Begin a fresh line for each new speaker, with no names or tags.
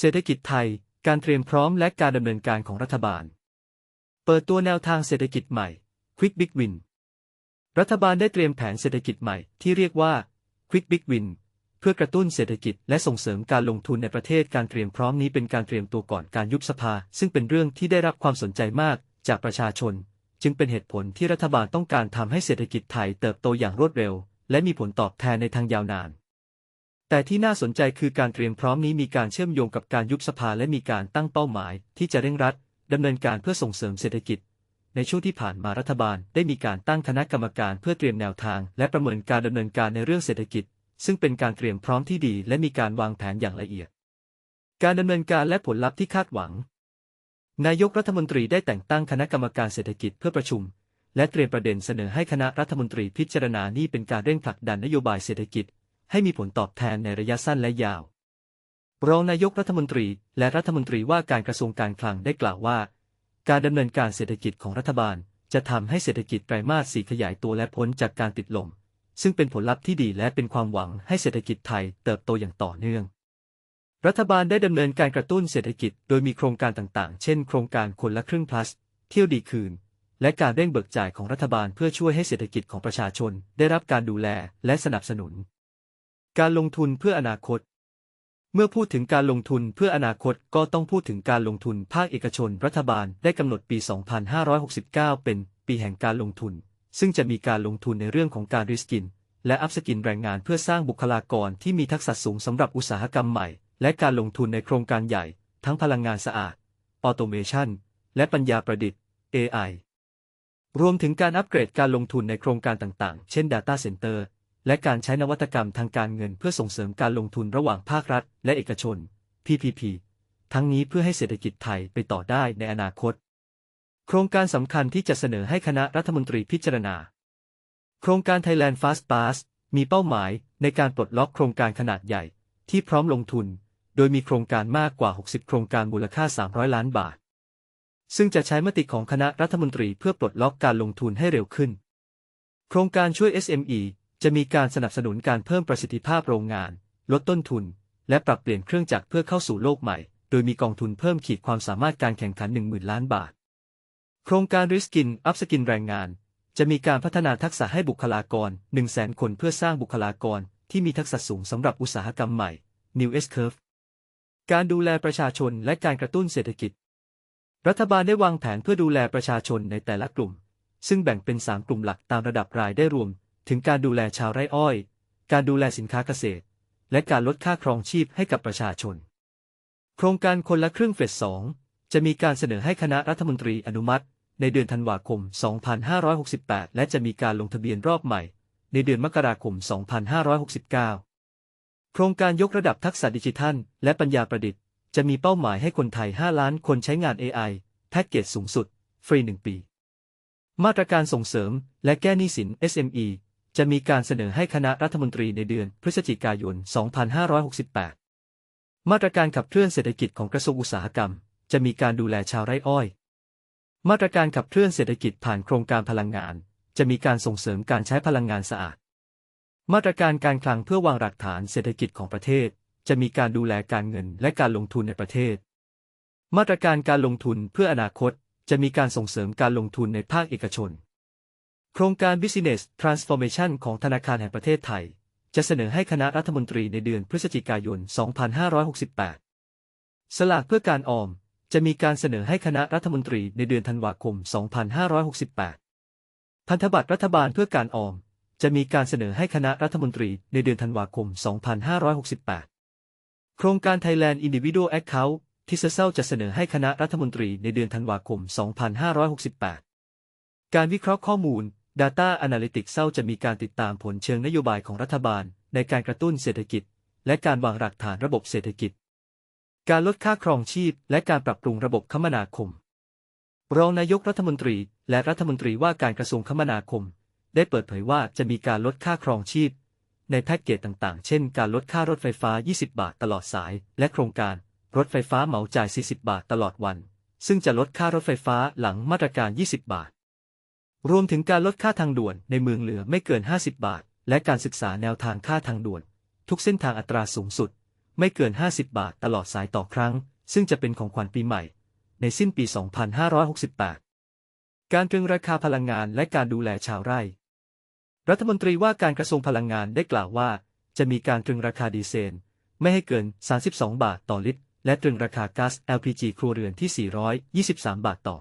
เศรษฐกิจไทย การเตรียมพร้อมและการดำเนินการของรัฐบาล เปิดตัวแนวทางเศรษฐกิจใหม่ Quick Big Win รัฐบาลได้เตรียมแผนเศรษฐกิจใหม่ที่เรียกว่า Quick Big Win เพื่อกระตุ้นเศรษฐกิจและส่งเสริมการลงทุนในประเทศการเตรียมพร้อมนี้เป็นการเตรียมตัวก่อนการยุบสภา ซึ่งเป็นเรื่องที่ได้รับความสนใจมากจากประชาชน จึงเป็นเหตุผลที่รัฐบาลต้องการทำให้เศรษฐกิจไทยเติบโตอย่างรวดเร็ว และมีผลตอบแทนในทางยาวนาน แต่ที่น่าสนใจคือการเตรียมพร้อมนี้มีการเชื่อมโยงกับการยุบสภาและมีการตั้งเป้าหมาย ที่จะเร่งรัดดำเนินการเพื่อส่งเสริมเศรษฐกิจ ในช่วงที่ผ่านมารัฐบาลได้มีการตั้งคณะกรรมการเพื่อเตรียมแนวทาง และประเมินการดำเนินการในเรื่องเศรษฐกิจ ซึ่งเป็นการเตรียมพร้อมที่ดี และมีการวางแผนอย่างละเอียด การดำเนินการและผลลัพธ์ที่คาดหวัง นายกรัฐมนตรีได้แต่งตั้งคณะกรรมการเศรษฐกิจเพื่อประชุม และเตรียมประเด็นเสนอให้คณะรัฐมนตรีพิจารณานี่เป็นการเร่งผลักดันนโยบายเศรษฐกิจ ให้มีผลตอบแทนในระยะสั้นและยาว รองนายกรัฐมนตรีและรัฐมนตรีว่าการกระทรวงการคลังได้กล่าวว่า การดำเนินการเศรษฐกิจของรัฐบาล จะทำให้เศรษฐกิจไตรมาสสี่ขยายตัวและพ้นจากการติดลม ซึ่งเป็นผลลัพธ์ที่ดีและเป็นความหวังให้เศรษฐกิจไทยเติบโตอย่างต่อเนื่อง รัฐบาลได้ดำเนินการกระตุ้นเศรษฐกิจโดยมีโครงการต่างๆ เช่น โครงการคนละครึ่ง plus เที่ยวดีคืนและการเร่งเบิกจ่ายของรัฐบาลเพื่อช่วยให้เศรษฐกิจของประชาชนได้รับการดูแลและสนับสนุน การลงทุนเพื่ออนาคต เมื่อพูดถึงการลงทุนเพื่ออนาคตก็ต้องพูดถึงการลงทุนภาคเอกชน รัฐบาลได้กำหนดปี 2569 เป็นปีแห่งการลงทุน ซึ่งจะมีการลงทุนในเรื่องของการริสกิน และอัพสกินแรงงานเพื่อสร้างบุคลากรที่มีทักษะสูงสำหรับอุตสาหกรรมใหม่ และการลงทุนในโครงการใหญ่ ทั้งพลังงานสะอาดออโตเมชันและปัญญาประดิษฐ์ AI รวมถึงการอัปเกรดการลงทุนในโครงการต่างๆ เช่น Data Center และการใช้นวัตกรรมทางการเงินเพื่อส่งเสริมการลงทุนระหว่างภาครัฐ และเอกชน PPP ทั้งนี้เพื่อให้เศรษฐกิจไทยไปต่อได้ในอนาคต โครงการสำคัญที่จะเสนอให้คณะรัฐมนตรีพิจารณา โครงการ Thailand Fast Pass มีเป้าหมายในการปลดล็อกโครงการขนาดใหญ่ ที่พร้อมลงทุน โดยมีโครงการมากกว่า 60 โครงการมูลค่า 300 ล้านบาท ซึ่งจะใช้มติของคณะรัฐมนตรีเพื่อปลดล็อกการลงทุนให้เร็วขึ้น โครงการช่วย SME จะมีการสนับสนุนการเพิ่มประสิทธิภาพโรงงาน ลดต้นทุน และปรับเปลี่ยนเครื่องจักรเพื่อเข้าสู่โลกใหม่ โดยมีกองทุนเพิ่มขีดความสามารถการแข่งขัน 10,000 ล้านบาท โครงการริสกินอัพสกินแรงงาน จะมีการพัฒนาทักษะให้บุคลากร 1 0 0 0 0 0 คนเพื่อสร้างบุคลากรที่มีทักษะสูงสำหรับอุตสาหกรรมใหม่ New S Curve การดูแลประชาชนและการกระตุ้นเศรษฐกิจ รัฐบาลได้วางแผนเพื่อดูแลประชาชนในแต่ละกลุ่ม ซึ่งแบ่งเป็น 3 กลุ่มหลักตามระดับรายได้รวม ถึงการดูแลชาวไร่อ้อย การดูแลสินค้าเกษตร และการลดค่าครองชีพให้กับประชาชน โครงการคนละครึ่งเฟส2จะมีการเสนอให้คณะรัฐมนตรีอนุมัติ ในเดือนธันวาคม 2568 และจะมีการลงทะเบียนรอบใหม่ ในเดือนมกราคม 2569 โครงการยกระดับทักษะดิจิทัล และปัญญาประดิษฐ์ จะมีเป้าหมายให้คนไทย 5 ล้านคนใช้งาน AI แพ็กเกจสูงสุด ฟรี 1 ปี มาตรการส่งเสริม และแก้หนี้สิน SME จะมีการเสนอให้คณะรัฐมนตรีในเดือนพฤศจิกายน 2568 มาตรการขับเคลื่อนเศรษฐกิจของกระทรวงอุตสาหกรรม จะมีการดูแลชาวไร่อ้อย มาตรการขับเคลื่อนเศรษฐกิจผ่านโครงการพลังงาน จะมีการส่งเสริมการใช้พลังงานสะอาด มาตรการการคลังเพื่อวางหลักฐานเศรษฐกิจของประเทศ จะมีการดูแลการเงินและการลงทุนในประเทศ มาตรการการลงทุนเพื่ออนาคต จะมีการส่งเสริมการลงทุนในภาคเอกชน ครงการ Business Transformation ของธนาคารแห่งประเทศไทย จะเสนอให้คณะรัฐมนตรีในเดือนพฤศจิกายน 2568 สลากเพื่อการออม จะมีการเสนอให้คณะรัฐมนตรีในเดือนธันวาคม 2568 พันธบัตรรัฐบาลเพื่อการออม จะมีการเสนอให้คณะรัฐมนตรีในเดือนธันวาคม 2568 โครงการ Thailand Individual Account ที่เซาจะเสนอให้คณะรัฐมนตรีในเดือนธันวาคม 2568 การวิเคราะห์ข้อมูล Data Analytics เซาจะมีการติดตามผลเชิงนโยบายของรัฐบาล ในการกระตุ้นเศรษฐกิจ และการวางหลักฐานระบบเศรษฐกิจ การลดค่าครองชีพ และการปรับปรุงระบบคมนาคม รองนายกรัฐมนตรี และรัฐมนตรีว่าการกระทรวงคมนาคม ได้เปิดเผยว่าจะมีการลดค่าครองชีพ ในแพ็กเกจต่างๆ เช่น การลดค่ารถไฟฟ้า 20 บาทตลอดสาย และโครงการ รถไฟฟ้าเหมาจ่าย 40 บาทตลอดวัน ซึ่งจะลดค่ารถไฟฟ้าหลังมาตรการ 20 บาท รวมถึงการลดค่าทางด่วนในเมืองเหลือไม่เกิน 50 บาท และการศึกษาแนวทางค่าทางด่วน ทุกเส้นทางอัตราสูงสุด ไม่เกิน 50 บาทตลอดสายต่อครั้ง ซึ่งจะเป็นของขวัญปีใหม่ ในสิ้นปี 2568 การตรึงราคาพลังงานและการดูแลชาวไร่ รัฐมนตรีว่าการกระทรวงพลังงานได้กล่าวว่า จะมีการตรึงราคาดีเซลไม่ให้เกิน 32 บาทต่อลิตร และตรึงราคาก๊าซ LPG ครัวเรือนที่ 423 บาทต่อ